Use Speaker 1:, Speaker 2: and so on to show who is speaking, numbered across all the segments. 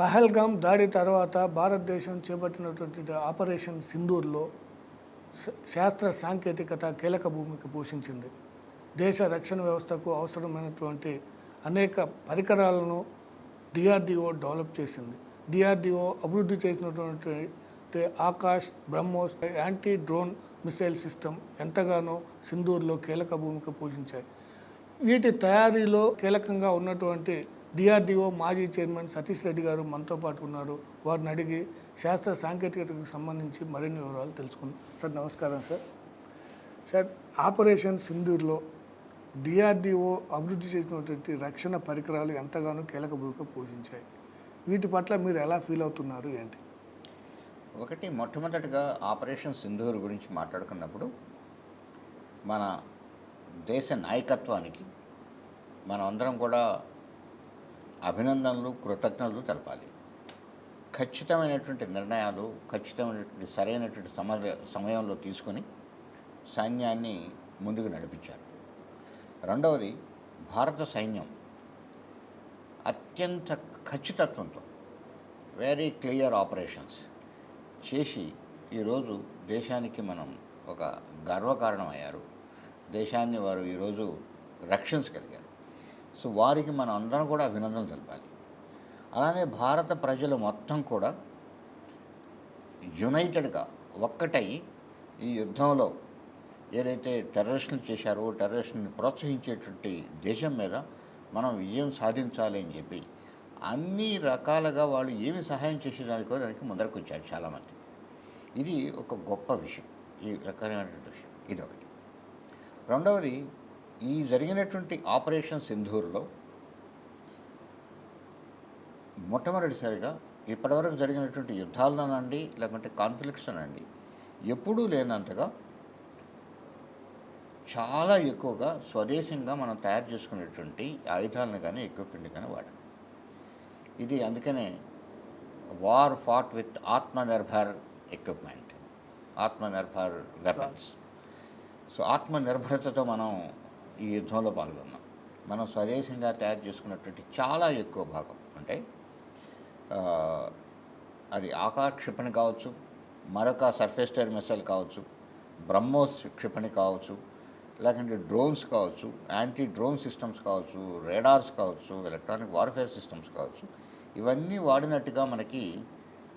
Speaker 1: పహల్గామ్ దాడి తర్వాత భారతదేశం చేపట్టినటువంటి ఆపరేషన్ సింధూర్లో శ- శాస్త్ర సాంకేతికత కీలక భూమిక పోషించింది. దేశ రక్షణ వ్యవస్థకు అవసరమైనటువంటి అనేక పరికరాలను డిఆర్డిఓ డెవలప్ చేసింది. డిఆర్డిఓ అభివృద్ధి చేసినటువంటి Akash BrahMos anti drone missile system ఎంతగానో సింధూర్లో కీలక భూమిక పోషించాయి. వీటి తయారీలో కీలకంగా ఉన్నటువంటి డిఆర్డిఓ మాజీ చైర్మన్ సతీష్ రెడ్డి గారు మనతో పాటు ఉన్నారు. వారిని అడిగి శాస్త్ర సాంకేతికతకు సంబంధించి మరిన్ని వివరాలు తెలుసుకుందాం. సార్ నమస్కారం సార్. సార్ ఆపరేషన్ సింధూర్లో డిఆర్డిఓ అభివృద్ధి చేసినటువంటి రక్షణ పరికరాలు ఎంతగానో కీలక భూమిక పోషించాయి. వీటి పట్ల మీరు ఎలా ఫీల్ అవుతున్నారు ఏంటి?
Speaker 2: ఒకటి మొట్టమొదటిగా ఆపరేషన్ సింధూర్ గురించి మాట్లాడుకున్నప్పుడు మన దేశ నాయకత్వానికి మనం అందరం కూడా అభినందనలు కృతజ్ఞతలు తెలపాలి. ఖచ్చితమైనటువంటి నిర్ణయాలు ఖచ్చితమైనటువంటి సరైనటువంటి సమయ సమయంలో తీసుకొని సైన్యాన్ని ముందుకు నడిపించారు రెండవది భారత సైన్యం అత్యంత ఖచ్చితత్వంతో వెరీ క్లియర్ ఆపరేషన్స్ చేసి ఈరోజు దేశానికి మనం ఒక గర్వకారణం అయ్యారు దేశాన్ని వారు ఈరోజు రక్షించగలిగారు. సో వారికి మనం అందరం కూడా అభినందనలు తెలపాలి. అలానే భారత ప్రజలు మొత్తం కూడా యునైటెడ్గా ఒక్కటై ఈ యుద్ధంలో ఏదైతే టెర్రరిస్టులు చేశారో టెర్రరిస్టుని ప్రోత్సహించేటువంటి దేశం మీద మనం విజయం సాధించాలి అని చెప్పి అన్ని రకాలుగా వాళ్ళు ఏమి సహాయం చేసేదానికో దానికి ముందరకు వచ్చారు చాలామంది. ఇది ఒక గొప్ప విషయం. ఈ రకమైనటువంటి విషయం. ఇది ఒకటి రెండవది ఈ జరిగినటువంటి ఆపరేషన్ సింధూర్లో మొట్టమొదటిసారిగా ఇప్పటివరకు జరిగినటువంటి యుద్ధాలనండి లేకుంటే కాన్ఫ్లిక్ట్స్ అనండి ఎప్పుడూ లేనంతగా చాలా ఎక్కువగా స్వదేశంగా మనం తయారు చేసుకునేటువంటి ఆయుధాలను కానీ ఎక్విప్మెంట్ కానీ వాడాం. ఇది అందుకనే war fought with Atmanirbhar equipment Atmanirbhar weapons so ఆత్మనిర్భరతతో మనం ఈ యుద్ధంలో పాల్గొన్నాం మనం స్వదేశంగా తయారు చేసుకున్నటువంటి చాలా ఎక్కువ భాగం. అంటే అది ఆకాశ క్షిపణి కావచ్చు మరొక సర్ఫేస్ టైర్ మిసైల్ కావచ్చు బ్రహ్మోస్ క్షిపణి కావచ్చు లేకుంటే డ్రోన్స్ కావచ్చు యాంటీ డ్రోన్ సిస్టమ్స్ కావచ్చు రేడార్స్ కావచ్చు ఎలక్ట్రానిక్ వార్ఫేర్ సిస్టమ్స్ కావచ్చు ఇవన్నీ వాడినట్టుగా మనకి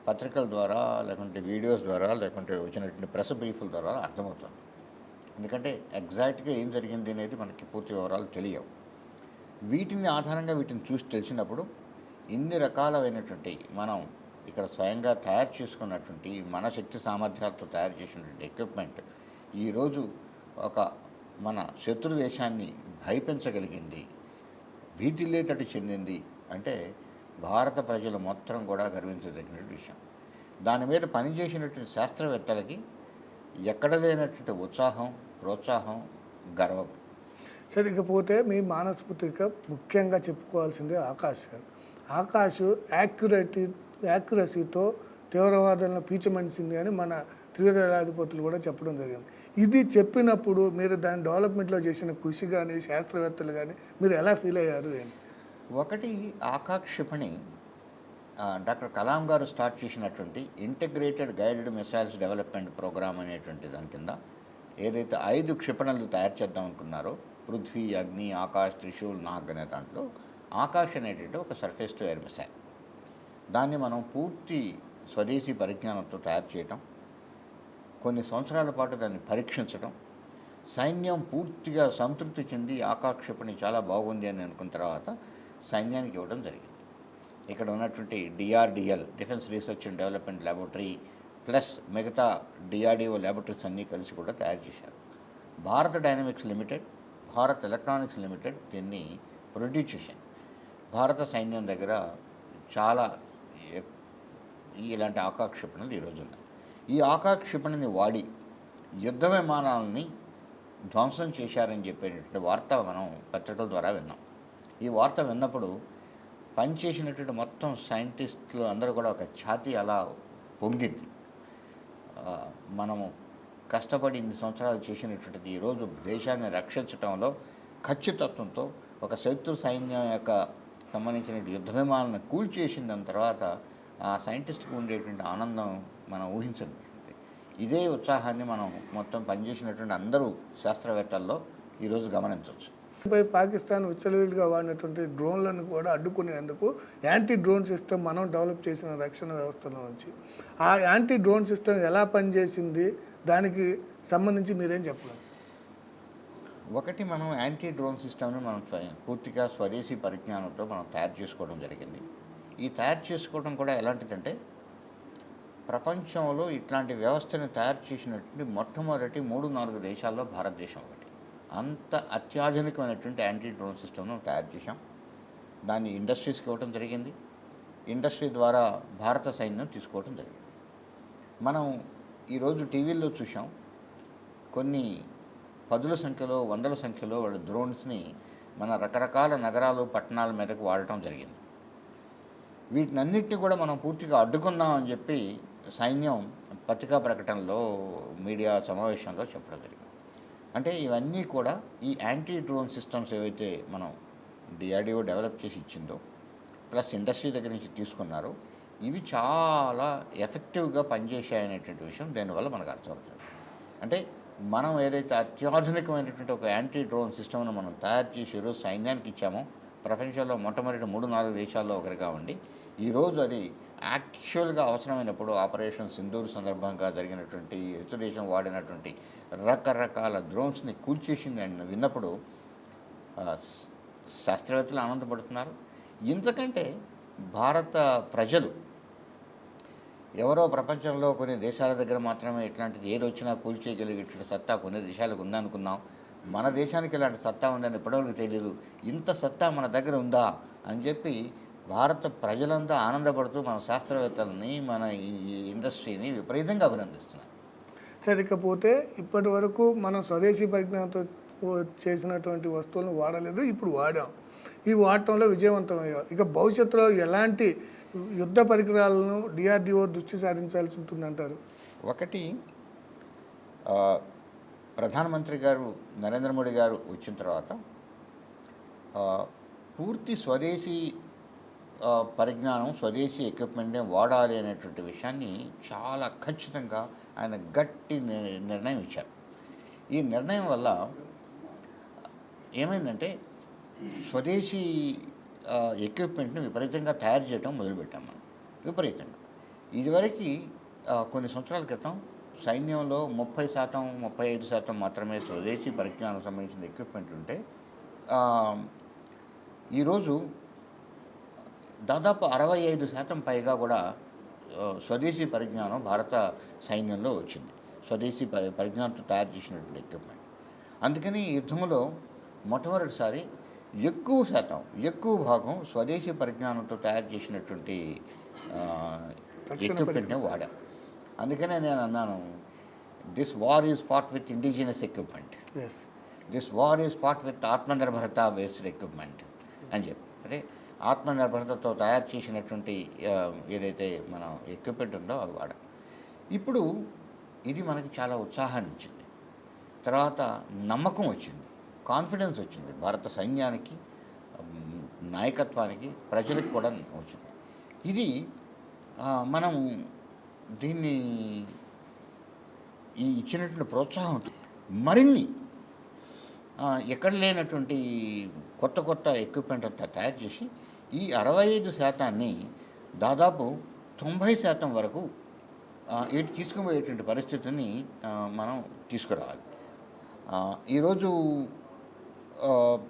Speaker 2: పత్రికల ద్వారా లేకుంటే వీడియోస్ ద్వారా లేకుంటే వచ్చినటువంటి ప్రెస్ బ్రీఫ్ల ద్వారా అర్థమవుతుంది. ఎందుకంటే ఎగ్జాక్ట్గా ఏం జరిగింది అనేది మనకి పూర్తి వివరాలు తెలియవు. వీటిని ఆధారంగా వీటిని చూసి తెలిసినప్పుడు ఇన్ని రకాలైనటువంటి మనం ఇక్కడ స్వయంగా తయారు చేసుకున్నటువంటి మన శక్తి సామర్థ్యాలతో తయారు చేసినటువంటి ఎక్విప్మెంట్ ఈరోజు ఒక మన శత్రు దేశాన్ని భయపించగలిగింది భీతిల్లేతటి చెందింది అంటే భారత ప్రజలు మొత్తం కూడా గర్వించదగిన విషయం. దాని మీద పనిచేసినటువంటి శాస్త్రవేత్తలకి ఎక్కడ లేనటువంటి ఉత్సాహం ప్రోత్సాహం గర్వం.
Speaker 1: సార్ ఇకపోతే మీ మానస పుత్రిక ముఖ్యంగా చెప్పుకోవాల్సింది ఆకాశ్. సార్ ఆకాశ్ యాక్యురేటీ యాక్యురసీతో తీవ్రవాదులను పీచమనిసింది అని మన త్రివిధాధిపతులు కూడా చెప్పడం జరిగింది. ఇది చెప్పినప్పుడు మీరు దాని డెవలప్మెంట్లో చేసిన కృషి కానీ శాస్త్రవేత్తలు కానీ మీరు ఎలా ఫీల్ అయ్యారు?
Speaker 2: ఒకటి ఆకాక్షిపణి. డాక్టర్ కలాం గారు స్టార్ట్ చేసినటువంటి integrated guided missiles development program అనేటువంటి దాని కింద ఏదైతే ఐదు క్షిపణులు తయారు చేద్దాం అనుకున్నారో పృథ్వీ అగ్ని ఆకాష్ త్రిశూల్ నాగ్ అనే దాంట్లో ఆకాష్ అనేటువంటి ఒక సర్ఫేస్ టు ఎయిర్ మిసైల్ దాన్ని మనం పూర్తి స్వదేశీ పరిజ్ఞానంతో తయారు చేయటం కొన్ని సంవత్సరాల పాటు దాన్ని పరీక్షించడం సైన్యం పూర్తిగా సంతృప్తి చెంది ఆకాక్షిపణి చాలా బాగుంది అని అనుకున్న తర్వాత సైన్యానికి ఇవ్వడం జరిగింది. ఇక్కడ ఉన్నటువంటి DRDL defence research and development laboratory plus మిగతా డిఆర్డిఓ ల్యాబొటరీస్ అన్నీ కలిసి కూడా తయారు చేశారు. Bharat dynamics limited Bharat electronics limited దీన్ని ప్రొడ్యూస్ చేశాను భారత సైన్యం దగ్గర చాలా ఎక్- ఇలాంటి ఆకాక్షిపణులు ఈరోజు ఉన్నాయి. ఈ ఆకాక్షిపణిని వాడి యుద్ధ విమానాలని ధ్వంసం చేశారని చెప్పేటటువంటి వార్త మనం పత్రికల ద్వారా విన్నాం. ఈ వార్త విన్నప్పుడు పనిచేసినటువంటి మొత్తం సైంటిస్టులు అందరూ కూడా ఒక ఛాతీ అలా పొంగింది. మనము కష్టపడి ఇన్ని సంవత్సరాలు చేసినటువంటిది ఈరోజు దేశాన్ని రక్షించడంలో ఖచ్చితత్వంతో ఒక శత్రు సైన్యం యొక్క సంబంధించిన యుద్ధ విమానాలను కూల్చేసిన దాని తర్వాత ఆ సైంటిస్ట్కి ఉండేటువంటి ఆనందం మనం ఊహించలేదు ఇదే ఉత్సాహాన్ని మనం మొత్తం పనిచేసినటువంటి అందరూ శాస్త్రవేత్తల్లో ఈరోజు గమనించవచ్చు.
Speaker 1: పై పాకిస్తాన్ విచ్చలవిడిగా వాడినటువంటి డ్రోన్లను కూడా అడ్డుకునేందుకు యాంటీ డ్రోన్ సిస్టమ్ మనం డెవలప్ చేసిన రక్షణ వ్యవస్థలో నుంచి. ఆ యాంటీ డ్రోన్ సిస్టమ్ ఎలా పనిచేసింది? దానికి సంబంధించి మీరేం చెప్పలేదు
Speaker 2: ఒకటి మనం యాంటీ డ్రోన్ సిస్టమ్ని మనం పూర్తిగా స్వదేశీ పరిజ్ఞానంతో మనం తయారు చేసుకోవడం జరిగింది. ఈ తయారు చేసుకోవడం కూడా ఎలాంటిదంటే ప్రపంచంలో ఇట్లాంటి వ్యవస్థను తయారు చేసినటువంటి మొట్టమొదటి మూడు నాలుగు దేశాల్లో భారతదేశం ఒకటి. అంత అత్యాధునికమైనటువంటి యాంటీ డ్రోన్ సిస్టమ్ను తయారు చేశాం. దాన్ని ఇండస్ట్రీస్కి ఇవ్వడం జరిగింది. ఇండస్ట్రీ ద్వారా భారత సైన్యం తీసుకోవడం జరిగింది. మనం ఈరోజు టీవీల్లో చూసాం కొన్ని పదుల సంఖ్యలో వందల సంఖ్యలో వాళ్ళ డ్రోన్స్ని మన రకరకాల నగరాలు పట్టణాల మీదకు వాడటం జరిగింది. వీటినన్నిటిని కూడా మనం పూర్తిగా అడ్డుకుందాం అని చెప్పి సైన్యం పత్రికా ప్రకటనలో మీడియా సమావేశంలో చెప్పడం జరిగింది. అంటే ఇవన్నీ కూడా ఈ యాంటీ డ్రోన్ సిస్టమ్స్ ఏవైతే మనం డిఆర్డిఓ డెవలప్ చేసి ఇచ్చిందో ప్లస్ ఇండస్ట్రీ దగ్గర నుంచి తీసుకున్నారో ఇవి చాలా ఎఫెక్టివ్గా పనిచేసాయనేటువంటి విషయం దానివల్ల మనకు అర్థమవుతుంది. అంటే మనం ఏదైతే అత్యాధునికమైనటువంటి ఒక యాంటీ డ్రోన్ సిస్టమ్ను మనం తయారు చేసి ఈరోజు సైన్యానికి ఇచ్చామో ప్రపంచంలో మొట్టమొదటి మూడు నాలుగు దేశాల్లో ఒకరిగా ఉండి ఈరోజు అది యాక్చువల్గా అవసరమైనప్పుడు ఆపరేషన్ సింధూర్ సందర్భంగా జరిగినటువంటి ఎత్తు దేశం వాడినటువంటి రకరకాల డ్రోన్స్ని కూల్చేసింది అని విన్నప్పుడు శాస్త్రవేత్తలు ఆనందపడుతున్నారు. ఇంతకంటే భారత ప్రజలు ఎవరో ప్రపంచంలో కొన్ని దేశాల దగ్గర మాత్రమే ఇట్లాంటిది ఏది వచ్చినా కూల్చేయగలిగేటువంటి సత్తా కొన్ని దేశాలకు ఉందనుకున్నాం. మన దేశానికి ఇలాంటి సత్తా ఉందని ఇప్పటివరకు తెలియదు ఇంత సత్తా మన దగ్గర ఉందా అని చెప్పి భారత ప్రజలంతా ఆనందపడుతూ మన శాస్త్రవేత్తలని మన ఈ ఇండస్ట్రీని విపరీతంగా అభినందిస్తున్నారు.
Speaker 1: సరికపోతే ఇప్పటి వరకు మనం స్వదేశీ పరిజ్ఞానంతో చేసినటువంటి వస్తువులను వాడలేదు ఇప్పుడు వాడాం. ఈ వాడటంలో విజయవంతమయ్యాం ఇక భవిష్యత్తులో ఎలాంటి యుద్ధ పరికరాలను డిఆర్డిఓ దృష్టి సారించాల్సి ఉంటుందంటారు?
Speaker 2: ఒకటి ప్రధానమంత్రి గారు నరేంద్ర మోడీ గారు వచ్చిన తర్వాత పూర్తి స్వదేశీ పరిజ్ఞానం స్వదేశీ ఎక్విప్మెంట్నే వాడాలి అనేటువంటి విషయాన్ని చాలా ఖచ్చితంగా ఆయన గట్టి ని- నిర్ణయం ఇచ్చారు. ఈ నిర్ణయం వల్ల ఏమైందంటే స్వదేశీ ఎక్విప్మెంట్ని విపరీతంగా తయారు చేయడం మొదలుపెట్టాం మనం. విపరీతంగా. ఇదివరకు కొన్ని సంవత్సరాల క్రితం సైన్యంలో ముప్పై శాతం ముప్పై ఐదు శాతం మాత్రమే స్వదేశీ పరిజ్ఞానం సంబంధించిన ఎక్విప్మెంట్ ఉంటే ఈరోజు దాదాపు అరవై ఐదు శాతం పైగా కూడా స్వదేశీ పరిజ్ఞానం భారత సైన్యంలో వచ్చింది. స్వదేశీ పరి పరిజ్ఞానంతో తయారు చేసినటువంటి ఎక్విప్మెంట్. అందుకని ఈ యుద్ధంలో మొట్టమొదటిసారి ఎక్కువ శాతం ఎక్కువ భాగం స్వదేశీ పరిజ్ఞానంతో తయారు చేసినటువంటి ఎక్విప్మెంట్నే వాడాం. అందుకనే నేను అన్నాను this war is fought with indigenous equipment this war is fought with Atmanirbharata based equipment అని చెప్పి. అంటే ఆత్మనిర్భరతతో తయారు చేసినటువంటి ఏదైతే మన ఎక్విప్మెంట్ ఉందో అది వాడ. ఇప్పుడు ఇది మనకి చాలా ఉత్సాహాన్ని ఇచ్చింది తర్వాత నమ్మకం వచ్చింది. కాన్ఫిడెన్స్ వచ్చింది. భారత సైన్యానికి నాయకత్వానికి ప్రజలకు కూడా వచ్చింది. ఇది మనం దీన్ని ఈ ఇచ్చినటువంటి ప్రోత్సాహం మరిన్ని ఎక్కడ లేనటువంటి కొత్త కొత్త ఎక్విప్మెంట్ అంతా తయారు చేసి ఈ అరవై ఐదు శాతాన్ని దాదాపు తొంభై శాతం వరకు ఇటు తీసుకుపోయేటువంటి పరిస్థితిని మనం తీసుకురావాలి. ఈరోజు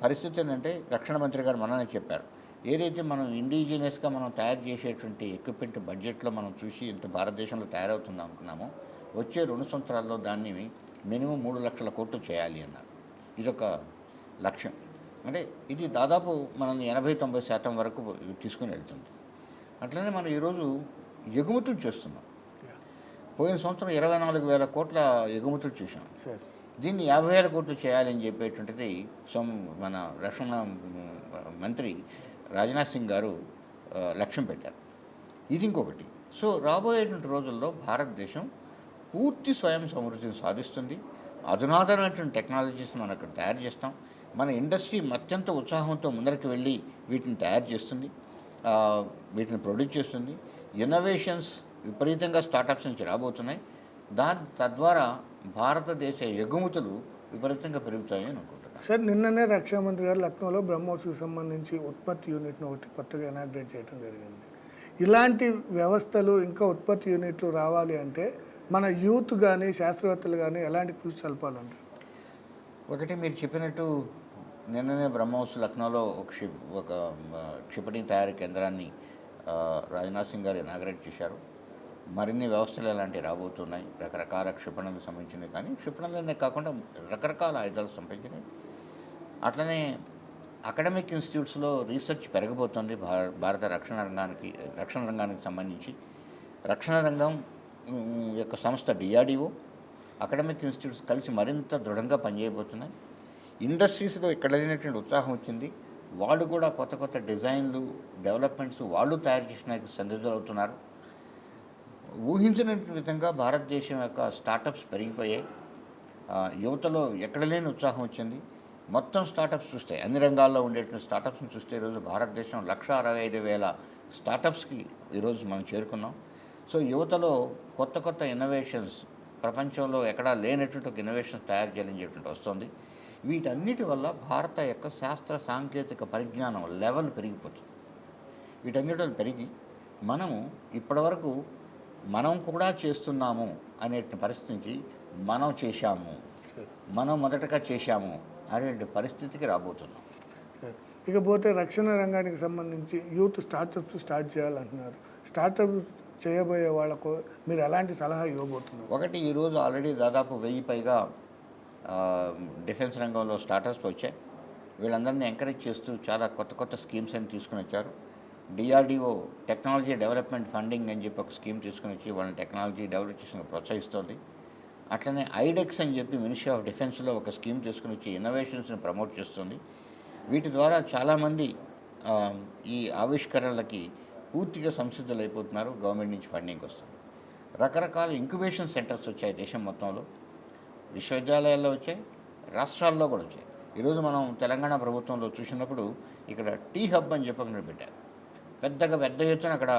Speaker 2: పరిస్థితి ఏంటంటే రక్షణ మంత్రి గారు మననే చెప్పారు. ఏదైతే మనం ఇండిజినియస్గా మనం తయారు చేసేటువంటి ఎక్విప్మెంట్ బడ్జెట్లో మనం చూసి ఇంత భారతదేశంలో తయారవుతుంది అనుకున్నామో వచ్చే రెండు సంవత్సరాల్లో దాన్ని మినిమం మూడు లక్షల కోట్లు చేయాలి అన్నారు. ఇదొక లక్ష్యం. అంటే ఇది దాదాపు మనల్ని ఎనభై తొంభై శాతం వరకు తీసుకుని వెళ్తుంది. అట్లనే మనం ఈరోజు ఎగుమతులు చేస్తున్నాం. పోయిన సంవత్సరం ఇరవై నాలుగు వేల కోట్ల ఎగుమతులు చేశాం.
Speaker 1: సార్.
Speaker 2: దీన్ని యాభై వేల కోట్లు చేయాలని చెప్పేటువంటిది సొం మన రక్షణ మంత్రి రాజ్నాథ్ సింగ్ గారు లక్ష్యం పెట్టారు. ఇది ఇంకొకటి. సో రాబోయేటువంటి రోజుల్లో భారతదేశం పూర్తి స్వయం సమృద్ధిని సాధిస్తుంది. అధునాతనమైనటువంటి టెక్నాలజీస్ మనం అక్కడ తయారు చేస్తాం. మన ఇండస్ట్రీ అత్యంత ఉత్సాహంతో ముందరికి వెళ్ళి వీటిని తయారు చేస్తుంది. వీటిని ప్రొడ్యూస్ చేస్తుంది. ఇన్నోవేషన్స్ విపరీతంగా స్టార్టప్స్ నుంచి రాబోతున్నాయి. దాని తద్వారా భారతదేశ ఎగుమతులు విపరీతంగా పెరుగుతాయి అని అనుకుంటున్నాను.
Speaker 1: సార్ నిన్ననే రక్షా మంత్రి గారు లక్నోలో బ్రహ్మోస్కి సంబంధించి ఉత్పత్తి యూనిట్ను ఒకటి కొత్తగా ఇనాగ్రేట్ చేయడం జరిగింది. ఇలాంటి వ్యవస్థలు ఇంకా ఉత్పత్తి యూనిట్లు రావాలి అంటే మన యూత్ కానీ శాస్త్రవేత్తలు కానీ ఎలాంటి కృషి చల్పాలంటే
Speaker 2: ఒకటి మీరు చెప్పినట్టు నిన్ననే బ్రహ్మోస్ లక్నోలో ఒక క్షిప్ ఒక క్షిపణి తయారీ కేంద్రాన్ని రాజ్నాథ్ సింగ్ గారు ఇనాగ్రేట్ చేశారు. మరిన్ని వ్యవస్థలు అలాంటివి రాబోతున్నాయి. రకరకాల క్షిపణులకు సంబంధించినవి కానీ క్షిపణులనే కాకుండా రకరకాల ఆయుధాలకు సంబంధించినవి. అట్లనే అకాడమిక్ ఇన్స్టిట్యూట్స్లో రీసెర్చ్ పెరగబోతోంది భారత రక్షణ రంగానికి రక్షణ రంగానికి సంబంధించి. రక్షణ రంగం యొక్క సంస్థ డిఆర్డిఓ. అకాడమిక్ ఇన్స్టిట్యూట్స్ కలిసి మరింత దృఢంగా పనిచేయబోతున్నాయి. ఇండస్ట్రీస్లో ఇక్కడ లేనటువంటి ఉత్సాహం వచ్చింది. వాళ్ళు కూడా కొత్త కొత్త డిజైన్లు డెవలప్మెంట్స్ వాళ్ళు తయారు చేసిన సందిగ్ధులు అవుతున్నారు ఊహించిన విధంగా భారతదేశం యొక్క స్టార్టప్స్ పెరిగిపోయాయి. యువతలో ఎక్కడ లేని ఉత్సాహం వచ్చింది. మొత్తం స్టార్టప్స్ చూస్తే అన్ని రంగాల్లో ఉండేటువంటి స్టార్టప్స్ని చూస్తే ఈరోజు భారతదేశం లక్ష అరవై ఐదు వేల స్టార్టప్స్కి ఈరోజు మనం చేరుకున్నాం. సో యువతలో కొత్త కొత్త ఇన్నోవేషన్స్ ప్రపంచంలో ఎక్కడా లేనటువంటి ఒక ఇన్నోవేషన్స్ తయారు చేయాలని వస్తుంది. వీటన్నిటి వల్ల భారత యొక్క శాస్త్ర సాంకేతిక పరిజ్ఞానం లెవెల్ పెరిగిపోతుంది. వీటన్నిటి వల్ల పెరిగి మనము ఇప్పటివరకు మనం కూడా చేస్తున్నాము అనే పరిస్థితి నుంచి మనం చేశాము. మనం మొదటగా చేశాము అనే పరిస్థితికి రాబోతున్నాం.
Speaker 1: ఇకపోతే రక్షణ రంగానికి సంబంధించి యూత్ స్టార్టప్స్ స్టార్ట్ చేయాలంటున్నారు. స్టార్టప్స్ చేయబోయే వాళ్ళకు మీరు ఎలాంటి సలహా ఇవ్వబోతున్నారు?
Speaker 2: ఒకటి ఈరోజు ఆల్రెడీ దాదాపు వెయ్యి పైగా డిఫెన్స్ రంగంలో స్టార్టప్స్ వచ్చాయి. వీళ్ళందరినీ ఎంకరేజ్ చేస్తూ చాలా కొత్త కొత్త స్కీమ్స్ అని తీసుకుని వచ్చారు. డిఆర్డిఓ టెక్నాలజీ డెవలప్మెంట్ ఫండింగ్ అని చెప్పి ఒక స్కీమ్ తీసుకుని వచ్చి వాళ్ళని టెక్నాలజీ డెవలప్ చేసిన ప్రోత్సహిస్తోంది. అట్లనే ఐడెక్స్ అని చెప్పి మినిస్ట్రీ ఆఫ్ డిఫెన్స్లో ఒక స్కీమ్ తీసుకుని వచ్చి ఇన్నోవేషన్స్ని ప్రమోట్ చేస్తుంది. వీటి ద్వారా చాలామంది ఈ ఆవిష్కరణలకి పూర్తిగా సంసిద్ధులు అయిపోతున్నారు గవర్నమెంట్ నుంచి ఫండింగ్ వస్తుంది. రకరకాల ఇంక్యుబేషన్ సెంటర్స్ వచ్చాయి దేశం మొత్తంలో. విశ్వవిద్యాలయాల్లో వచ్చాయి రాష్ట్రాల్లో కూడా వచ్చాయి. ఈరోజు మనం తెలంగాణ ప్రభుత్వంలో చూసినప్పుడు ఇక్కడ టీ హబ్ అని చెప్పకుండా పెట్టారు. పెద్దగా పెద్ద ఎత్తున అక్కడ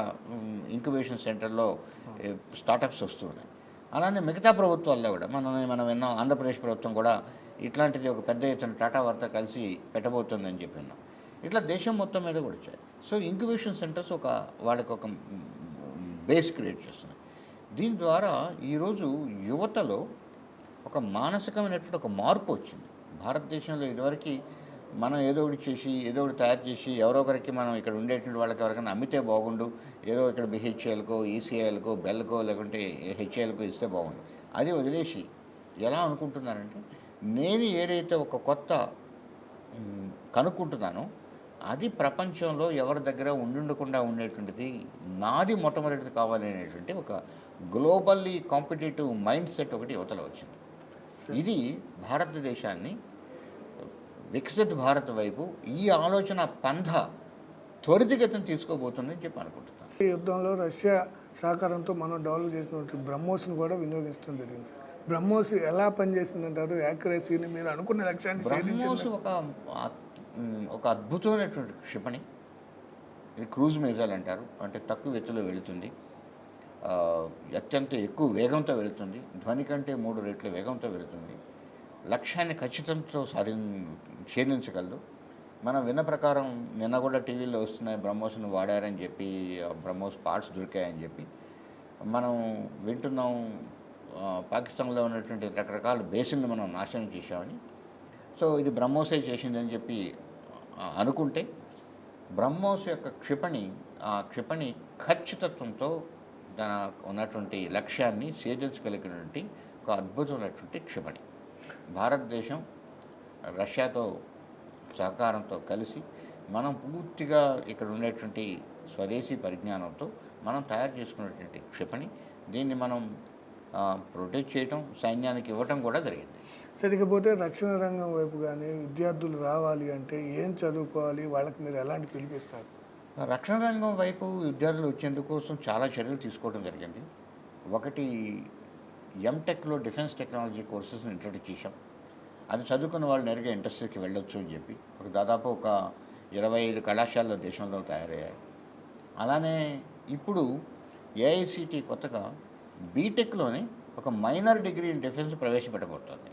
Speaker 2: ఇంక్యుబేషన్ సెంటర్లో స్టార్టప్స్ వస్తున్నాయి అలానే మిగతా ప్రభుత్వాల్లో కూడా మనం మనం విన్నాం ఆంధ్రప్రదేశ్ ప్రభుత్వం కూడా ఇట్లాంటిది ఒక పెద్ద ఎత్తున టాటా వార్త కలిసి పెట్టబోతుందని చెప్పి విన్నాం. ఇట్లా దేశం మొత్తం మీద కూడా వచ్చాయి. సో ఇంక్యుబేషన్ సెంటర్స్ ఒక వాళ్ళకి ఒక బేస్ క్రియేట్ చేస్తున్నాయి. దీని ద్వారా ఈరోజు యువతలో ఒక మానసికమైనటువంటి ఒక మార్పు వచ్చింది. భారతదేశంలో ఇదివరకు మనం ఏదో ఒకటి చేసి ఏదో ఒకటి తయారు చేసి ఎవరో ఒకరికి మనం ఇక్కడ ఉండేటువంటి వాళ్ళకి ఎవరికైనా అమ్మితే బాగుండు ఏదో ఇక్కడ బిహెచ్ఏలకో ఈసీఐలకో బెల్కో లేకుంటే హెచ్ఏలకో ఇస్తే బాగుండు. అది వదిలేసి ఎలా అనుకుంటున్నానంటే నేను ఏదైతే ఒక కొత్త కనుక్కుంటున్నానో అది ప్రపంచంలో ఎవరి దగ్గర ఉండుండకుండా ఉండేటువంటిది నాది మొట్టమొదటిది కావాలనేటువంటి ఒక గ్లోబల్లీ కాంపిటేటివ్ మైండ్ సెట్ ఒకటి యువతలో వచ్చింది. ఇది భారతదేశాన్ని వికసిత్ భారత్ వైపు ఈ ఆలోచన పంధ త్వరితగతిని తీసుకోబోతుందని చెప్పి అనుకుంటున్నాను.
Speaker 1: ఈ యుద్ధంలో రష్యా సహకారంతో మనం డెవలప్ చేసినటువంటి బ్రహ్మోస్ని కూడా వినియోగించడం జరిగింది సార్. బ్రహ్మోస్ ఎలా పనిచేసిందంటారు? యాక్యురసీని మీరు అనుకున్న లక్ష్యాన్ని
Speaker 2: బ్రహ్మోస్ ఒక ఒక అద్భుతమైనటువంటి క్షిపణి. ఇది క్రూజ్ మేజాల్ అంటారు. అంటే తక్కువ ఎత్తులో వెళుతుంది. అత్యంత ఎక్కువ వేగంతో వెళుతుంది. ధ్వని కంటే మూడు రెట్ల వేగంతో వెళుతుంది. లక్ష్యాన్ని ఖచ్చితంతో సాధి ఛేదించగలదు. మనం విన్న ప్రకారం నిన్న కూడా టీవీలో వస్తున్నాయి బ్రహ్మోస్ను వాడారని చెప్పి బ్రహ్మోస్ పార్ట్స్ దొరికాయని చెప్పి. మనం వింటున్నాం పాకిస్తాన్లో ఉన్నటువంటి రకరకాల బేసిన్లు మనం నాశనం చేశామని. సో ఇది బ్రహ్మోసే చేసిందని చెప్పి అనుకుంటే బ్రహ్మోస్ యొక్క క్షిపణి ఆ క్షిపణి ఖచ్చితత్వంతో తన ఉన్నటువంటి లక్ష్యాన్ని ఛేదించగలిగినటువంటి ఒక అద్భుతమైనటువంటి క్షిపణి. భారతదేశం రష్యాతో సహకారంతో కలిసి మనం పూర్తిగా ఇక్కడ ఉండేటువంటి స్వదేశీ పరిజ్ఞానంతో మనం తయారు చేసుకున్నటువంటి క్షిపణి. దీన్ని మనం ప్రొటెక్ట్ చేయటం సైన్యానికి ఇవ్వటం కూడా జరిగింది.
Speaker 1: సరికపోతే రక్షణ రంగం వైపు కానీ విద్యార్థులు రావాలి అంటే ఏం చదువుకోవాలి? వాళ్ళకి మీరు ఎలాంటి పిలిపిస్తారు
Speaker 2: రక్షణ రంగం వైపు విద్యార్థులు వచ్చేందుకోసం చాలా చర్యలు తీసుకోవడం జరిగింది. ఒకటి ఎంటెక్లో డిఫెన్స్ టెక్నాలజీ కోర్సెస్ని ఇంట్రడ్యూస్ చేశాం. అది చదువుకున్న వాళ్ళు నేరుగా ఇండస్ట్రీకి వెళ్ళొచ్చు అని చెప్పి. ఒక దాదాపు ఒక ఇరవై ఐదు కళాశాలలు దేశంలో తయారయ్యాయి. అలానే ఇప్పుడు ఏఐసిటి కొత్తగా బీటెక్లోనే ఒక మైనర్ డిగ్రీ ఇన్ డిఫెన్స్ ప్రవేశపెట్టబోతోంది.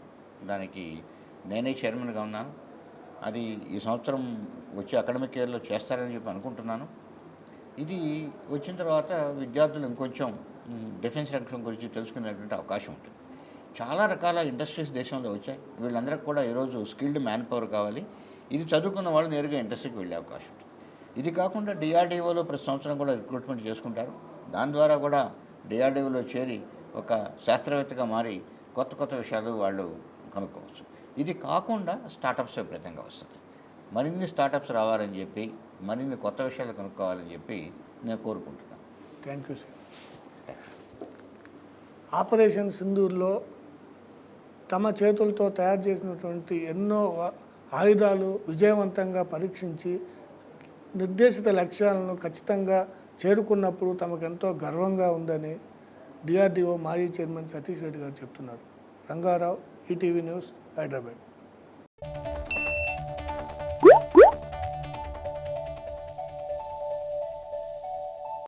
Speaker 2: దానికి నేనే చైర్మన్గా ఉన్నాను. అది ఈ సంవత్సరం వచ్చే అకాడమిక్ ఇయర్లో చేస్తారని చెప్పి అనుకుంటున్నాను. ఇది వచ్చిన తర్వాత విద్యార్థులు ఇంకొంచెం డిఫెన్స్ రంగం గురించి తెలుసుకునేటువంటి అవకాశం ఉంటుంది. చాలా రకాల ఇండస్ట్రీస్ దేశంలో వచ్చాయి. వీళ్ళందరికీ కూడా ఈరోజు స్కిల్డ్ మ్యాన్ పవర్ కావాలి. ఇది చదువుకున్న వాళ్ళు నేరుగా ఇండస్ట్రీకి వెళ్ళే అవకాశం ఉంటుంది. ఇది కాకుండా డిఆర్డీఓలో ప్రతి సంవత్సరం కూడా రిక్రూట్మెంట్ చేసుకుంటారు. దాని ద్వారా కూడా డిఆర్డీఓలో చేరి ఒక శాస్త్రవేత్తగా మారి కొత్త కొత్త విషయాలు వాళ్ళు కనుక్కోవచ్చు. ఇది కాకుండా స్టార్టప్స్ విపరీతంగా వస్తుంది. మరిన్ని స్టార్టప్స్ రావాలని చెప్పి మరిన్ని కొత్త విషయాలు కనుక్కోవాలని చెప్పి నేను కోరుకుంటున్నాను.
Speaker 1: థ్యాంక్ యూ సార్ ఆపరేషన్ సింధూర్లో తమ చేతులతో తయారు చేసినటువంటి ఎన్నో ఆయుధాలు విజయవంతంగా పరీక్షించి నిర్దేశిత లక్ష్యాలను ఖచ్చితంగా చేరుకున్నప్పుడు తమకెంతో గర్వంగా ఉందని డిఆర్డిఓ మాజీ చైర్మన్ సతీష్ రెడ్డి గారు చెప్తున్నారు. Rangarao ETV news Hyderabad.